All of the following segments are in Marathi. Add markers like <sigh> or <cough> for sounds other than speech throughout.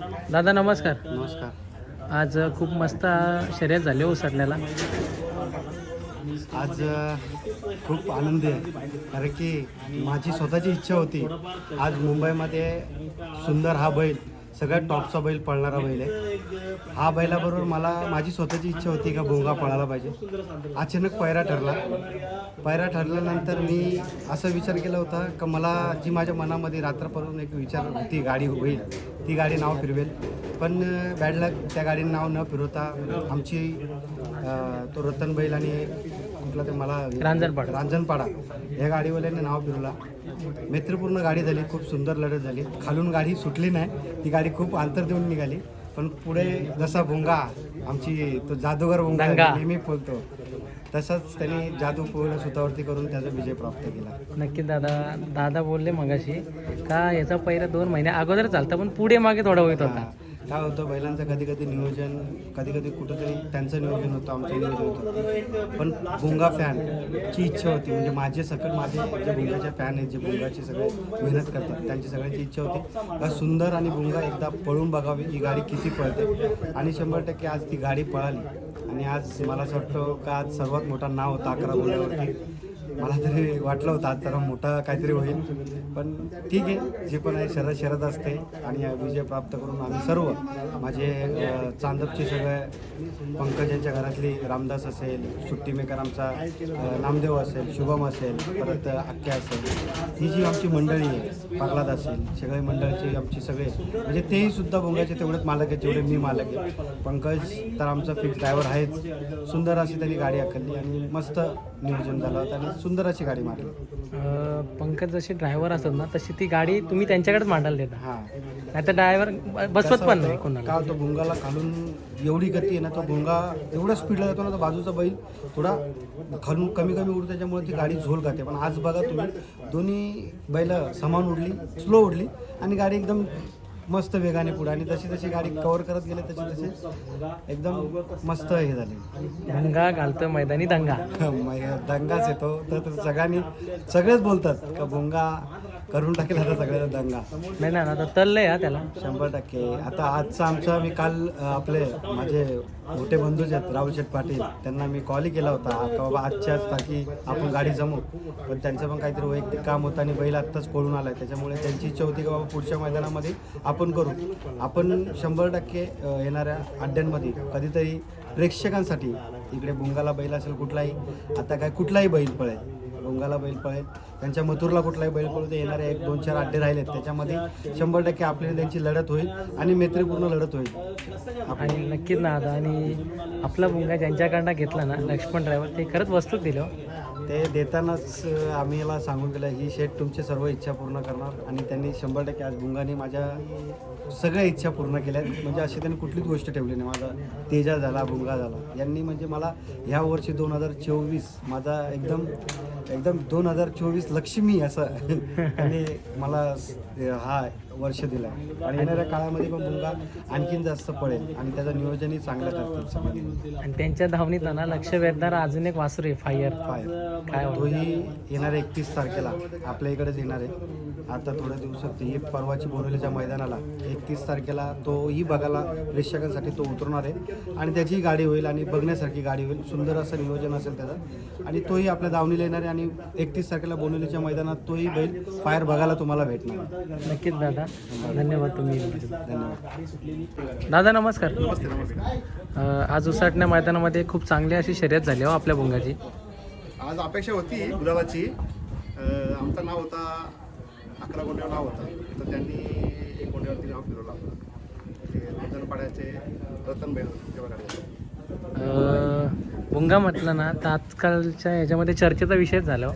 दादा नमस्कार. नमस्कार. आज खूप मस्त शर्यत झाली हो उसटण्याला आज खूप आनंदी आहे. कारण की माझी स्वतःची इच्छा होती आज मुंबईमध्ये सुंदर हा बैल सगळ्यात टॉपचा बैल पळणारा बैल आहे. हा बैलाबरोबर मला माझी स्वतःची इच्छा होती का भोंगा पळायला पाहिजे. अचानक पैरा ठरला. पैरा ठरल्यानंतर मी असा विचार केला होता का मला जी माझ्या मनामध्ये रात्रपासून एक विचार होती गाडी होईल ती गाडी नाव फिरवेल. पण बॅडला त्या गाडीनं नाव न फिरवता आमची तो रतन बैल आणि कुठला ते मला रांजणपाडा. रांजणपाडा. या गाडीवाल्याने नाव फिरवला. मैत्रीपूर्ण गाडी झाली खूप सुंदर लढत झाली. खालून गाडी सुटली नाही. ती गाडी खूप अंतर देऊन निघाली. पण पुढे जसा भोंगा आमची तो जादूगर भोंगा. नेहमी बोलतो तसंच त्यांनी जादू पूर्ण स्वतःवरती करून त्याचा विजय प्राप्त केला. नक्की दादा दादा बोलले मगाशी का याचा पहिला दोन महिने अगोदर चालता पण पुढे मागे थोडा होत होता. काय होतं बैलांचं कधी कधी नियोजन कधी कधी कुठंतरी त्यांचं नियोजन होतं आमचं नियोजन होतं. पण भुंगा फॅन ची इच्छा होती. म्हणजे माझे सकट माझे जे भुंगाचे फॅन आहेत जे भुंगाचे सगळे मेहनत करतात त्यांची सगळ्यांची इच्छा होती. का सुंदर आणि भुंगा एकदा पळून बघावी ही गाडी किती पळते. आणि शंभर टक्के आज ती गाडी पळाली. आणि आज मला असं वाटतं का आज सर्वात मोठा नाव होता अकरा गुन्ह्यावरती मला तरी वाटलं होतं आज जरा मोठा काहीतरी होईल. पण ठीक आहे जे पण आहे शरद शरद असते आणि विजय प्राप्त करून आम्ही सर्व माझे चांदपचे सगळे पंकजांच्या घरातली रामदास असेल सुट्टी मेकर आमचा नामदेव असेल शुभम असेल परत अख्ख्या असेल ही जी आमची मंडळी आहे प्रल्हाद असेल सगळे मंडळीचे आमची सगळे म्हणजे तेही सुद्धा बोंगायचे तेवढेच मालक आहेत जेवढे मी मालक आहे. पंकज तर आमचा फिक्स ड्रायव्हर आहेच. सुंदर अशी त्यांनी गाडी आखली आणि मस्त नियोजन झालं होतं आणि सुंदर अशी गाडी मारली. अं, पंकज जशी ड्रायव्हर असतात ना तशी ती गाडी तुम्ही त्यांच्याकडेच मांडायला देता. हां. नाही तर ड्रायव्हर बसवत पण नाही कोणाला. का तो भुंगाला खालून एवढी गती आहे ना तो भुंगा एवढ्या स्पीडला जातो ना तो बाजूचा बैल थोडा खालून कमी कमी उडतो त्याच्यामुळे ती गाडी झोल खाते. पण आज बघा तुम्ही दोन्ही बैल समान उडली स्लो उडली आणि गाडी एकदम मस्त वेगाने पुढे. आणि तशी तशी गाडी कव्हर करत गेले तशी तशी एकदम मस्त हे झाली. भंगा घालतो मैदानी दंगा. <laughs> दंगाच येतो. तर सगळ्यांनी सगळेच बोलतात का भुंगा करून टाकेल आता सगळ्याचा दंगा. नाही ना आता तल्लय हा त्याला. शंभर टक्के. आता आजचा आमचा मी काल अ, आपले माझे मोठे बंधूच आहेत राहुल शेठ पाटील त्यांना मी कॉलही केला होता. का बाबा आजच्याच तारखी आपण गाडी जमू. पण त्यांचं पण काहीतरी वैयक्तिक काम होतं आणि बैल आत्ताच पळून आलाय. त्याच्यामुळे त्यांची इच्छा होती की बाबा पुढच्या मैदानामध्ये आपण करू. आपण शंभर टक्के अ, येणाऱ्या अड्ड्यांमध्ये कधीतरी प्रेक्षकांसाठी इकडे बुंगाला बैल असेल कुठलाही आता काय कुठलाही बैल पळेल. डोंगाला बैल पळेल. त्यांच्या मथुरला कुठलाही बैल पळू ते येणारे एक दोन चार अड्डे राहिलेत. त्याच्यामध्ये शंभर टक्के आपली त्यांची लढत होईल आणि मैत्रीपूर्ण लढत होईल. आणि नक्कीच ना आता आणि आपला भुंगा ज्यांच्याकडनं घेतला ना लक्ष्मण ड्रायव्हर ते खरंच वस्तूच दिलं हो. ते देतानाच आम्ही याला सांगून गेलं ही शेठ तुमची सर्व इच्छा पूर्ण करणार आणि त्यांनी शंभर टक्के आज बुंगाने माझ्या सगळ्या इच्छा पूर्ण केल्या म्हणजे अशी त्यांनी कुठलीच गोष्ट ठेवली नाही. माझा तेजा झाला भुंगा झाला. यांनी म्हणजे मला ह्या वर्षी दोन हजार चोवीस माझा एकदम एकदम दोन हजार चोवीस लक्ष्मी असं. <laughs> आणि मला हा वर्ष दिला आणि येणाऱ्या काळामध्ये पण भुंगा आणखीन जास्त पळेल आणि त्याचं नियोजनही चांगलं करतील सगळे आणि त्यांच्या धावणीत ना लक्ष वेधणारा अजून एक वासरू आहे फायर. फायर. काय? तोही येणार एकतीस तारखेला. आपल्या इकडेच येणार आहे. आता थोड्या दिवसात ही परवाची बोरिवलीच्या मैदानाला एकतीस तारखेला तोही बघायला प्रेक्षकांसाठी तो उतरणार आहे. आणि त्याची गाडी होईल आणि बघण्यासारखी गाडी होईल. सुंदर असं नियोजन असेल त्याचं. आणि तोही आपल्या दावणीला येणार आहे आणि एकतीस तारखेला बोरिवलीच्या मैदानात तोही बैल फायर बघायला तुम्हाला भेटणार आहे. नक्कीच दादा. धन्यवाद तुम्ही. दादा नमस्कार. अं, आज उसाटण्या मैदानामध्ये खूप चांगली अशी शर्यत झाली हो आपल्या भुंगाची. आज अपेक्षा होती गुलाबाची. अं, आमचं नाव होता अकरा गोंड्यावर नाव होतं. तर त्यांनी एक गोंड्यावरती नाव फिरवलं आपलं. ते रतनपाड्याचे रतन बैल अं, भुंगा म्हटलं ना तर आजकालच्या ह्याच्यामध्ये चर्चेचा विषय झाला हो.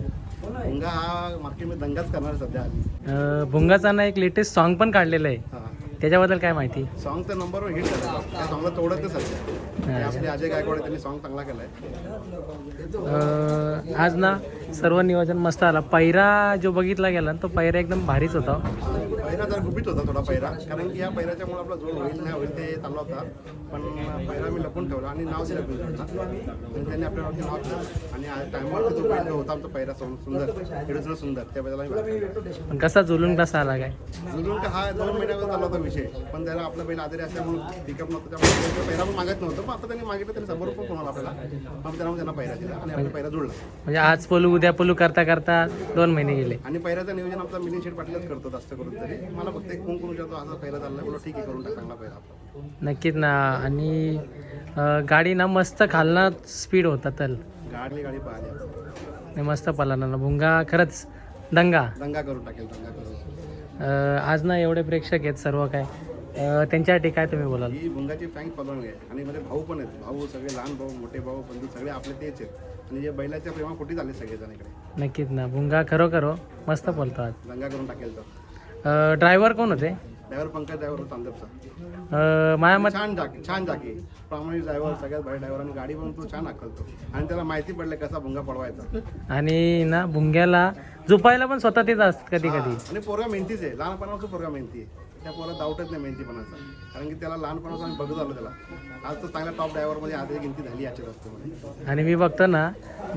भुंगा हा मार्केटमध्ये दंगाच करणार सध्या. भुंगाचा ना एक लेटेस्ट सॉन्ग पण काढलेलं आहे. त्याच्याबद्दल काय माहिती? सॉन्ग तर नंबरवर हिट झालं त्या सॉंगला तोडत नाही सध्या. ते आपले अजय गायकवाड त्यांनी सॉन्ग चांगला केलाय. आज ना सर्व नियोजन मस्त आला. पैरा जो बघितला गेला तो पैरा एकदम भारीच होता. पहिला जर गुपित होता थोडा पैरा. कारण की या पैराच्यामुळे आपला जोड होईल नाही होईल ते चालला होता. पण पैरा मी लपून ठेवला आणि नाव दिलं गुजरातला आणि त्यांनी आपल्यावरती नाव आणि टायमावरती जो पहिला होता आमचा पैरा सुंदर. हिडूचं सुंदर. त्याबद्दल पण कसा जुलून कसा आला काय? जुलून का हा दोन महिन्यावर चालला होता विषय पण त्याला आपला बैल आजारी असल्यामुळे पिकअप नव्हतं. त्यामुळे पैरा पण मागत नव्हतं. पण आता त्यांनी मागितलं त्यांनी समोर पण कोणाला आपल्याला? मग त्यामुळे त्यांना पैरा दिला आणि आपला पैरा जुळला. म्हणजे आज पलू उद्या पलू करता करता दोन महिने गेले. आणि पैराचं नियोजन आपला मिलिंद शेठ पाटीलच करतो जास्त करून तरी. मला फक्त एक फोन करून जातो असा पैरा चालला बोला ठीक आहे करून टाक चांगला पैरा आपला. नक्कीच ना. आणि अं, गाडी ना मस्त खालना स्पीड होता तल. गाडी गाडी पाहिली. आणि मस्त पलाना ना. भुंगा खरंच दंगा. दंगा करून टाकेल दंगा करून. आज ना एवढे प्रेक्षक आहेत सर्व काय. त्यांच्यासाठी काय तुम्ही बोलाल? ही भुंगाची फॅंग फॉलोइंग आहे. आणि मध्ये भाऊ पण आहेत. भाऊ सगळे लहान भाऊ मोठे भाऊ बंधू सगळे आपले तेच आहेत. आणि जे बैलाच्या प्रेमा कुठे झाले सगळेजण इकडे? नक्कीच ना. भुंगा खरोखर हो, मस्त बोलतो आज. दंगा करून टाकेल तर ड्रायव्हर कोण होते? ड्रायव्हर पंकज ड्रायव्हर तांदपचा अं, माझ्या मत छान जाकी छान जाकी प्रामाणिक ड्रायव्हर सगळ्यात भारी ड्रायव्हर आणि गाडी पण तो छान हाकलतो. आणि त्याला माहिती पडले कसा भुंगा पडवायचा. आणि ना भुंग्याला झुपायला पण स्वतः तेच असत कधी कधी. आणि पोरगा मेहनतीच आहे. लहानपणापासून पोरगा मेहनती आहे. त्या पोरा डाऊटच नाही मेहनतीपणाचा. कारण की त्याला लहानपणापासून आम्ही बघत आलो त्याला. आज तर चांगल्या टॉप ड्रायव्हरमध्ये आज एक गिनती झाली याच्या रस्त्यामध्ये. आणि मी बघतो ना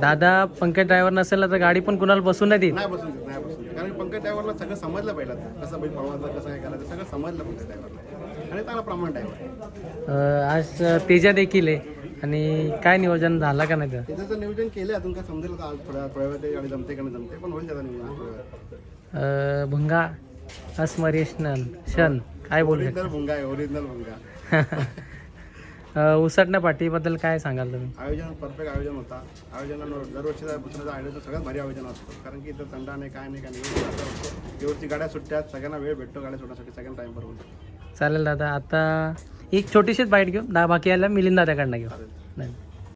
दादा पंकज ड्रायव्हर नसेल ना तर गाडी पण कुणाला बसून नाही देत. नाही बसून देत, नाही बसून. कारण पंकज ड्रायव्हरला सगळं समजलं पहिला कसं बैल पळवायचं कसं काय करायचं सगळं समजलं पंकज ड्रायव्हरला. आणि चांगला प्रमाण ड्रायव्हर आज तेजा देखील आहे. आणि काय नियोजन झालं का नाही तर? त्याचं नियोजन केलं अजून काय समजेल आता आज थोड्या थोड्या वेळ ते गाडी जमते का नाही जमते पण होईल त्याचं नियोजन. थोड्या वेळात. अं, भुंगा अस्मरेशनल क्षण काय बोलू ओरिजिनल भुंगा आहे ओरिजिनल भुंगा. <laughs> उसटण्या पाठीबद्दल काय सांगाल तुम्ही? आयोजन परफेक्ट आयोजन होता. आयोजनानं दरवर्षीचा दुसऱ्याचं आयोजन सगळ्यात भारी आयोजन असतं. कारण की इथं थंडा नाही काय नाही काय नाही. व्यवस्थित गाड्या सुट्ट्यात सगळ्यांना वेळ भेटतो गाड्या सुटण्यासाठी. सगळ्यांना टाइम बरोबर चालेल दादा. आता एक छोटीशीच बाईट घेऊ. दहा बाकी यायला मिलिंद दादाकडनं घेऊ. नाही